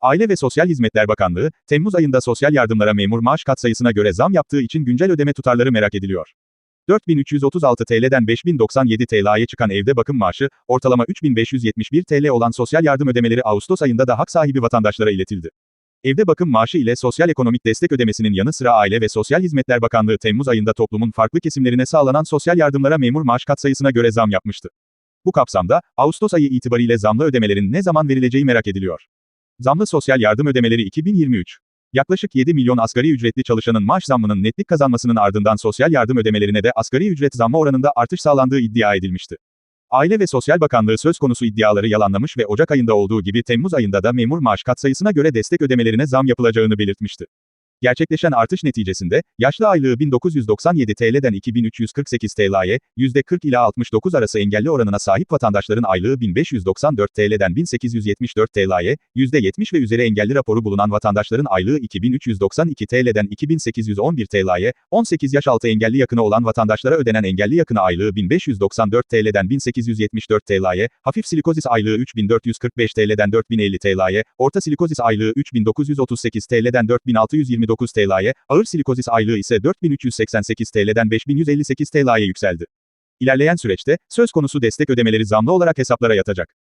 Aile ve Sosyal Hizmetler Bakanlığı, Temmuz ayında sosyal yardımlara memur maaş katsayısına göre zam yaptığı için güncel ödeme tutarları merak ediliyor. 4336 TL'den 5097 TL'ye çıkan evde bakım maaşı, ortalama 3571 TL olan sosyal yardım ödemeleri Ağustos ayında da hak sahibi vatandaşlara iletildi. Evde bakım maaşı ile sosyal ekonomik destek ödemesinin yanı sıra Aile ve Sosyal Hizmetler Bakanlığı Temmuz ayında toplumun farklı kesimlerine sağlanan sosyal yardımlara memur maaş katsayısına göre zam yapmıştı. Bu kapsamda, Ağustos ayı itibariyle zamlı ödemelerin ne zaman verileceği merak ediliyor. Zamlı sosyal yardım ödemeleri 2023. Yaklaşık 7 milyon asgari ücretli çalışanın maaş zammının netlik kazanmasının ardından sosyal yardım ödemelerine de asgari ücret zammı oranında artış sağlandığı iddia edilmişti. Aile ve Sosyal Bakanlığı söz konusu iddiaları yalanlamış ve Ocak ayında olduğu gibi Temmuz ayında da memur maaş katsayısına göre destek ödemelerine zam yapılacağını belirtmişti. Gerçekleşen artış neticesinde, yaşlı aylığı 1997 TL'den 2348 TL'ye, %40 ila 69 arası engelli oranına sahip vatandaşların aylığı 1594 TL'den 1874 TL'ye, %70 ve üzeri engelli raporu bulunan vatandaşların aylığı 2392 TL'den 2811 TL'ye, 18 yaş altı engelli yakını olan vatandaşlara ödenen engelli yakını aylığı 1594 TL'den 1874 TL'ye, hafif silikozis aylığı 3445 TL'den 4050 TL'ye, orta silikozis aylığı 3938 TL'den 4629 TL'ye, ağır silikozis aylığı ise 4388 TL'den 5158 TL'ye yükseldi. İlerleyen süreçte, söz konusu destek ödemeleri zamlı olarak hesaplara yatacak.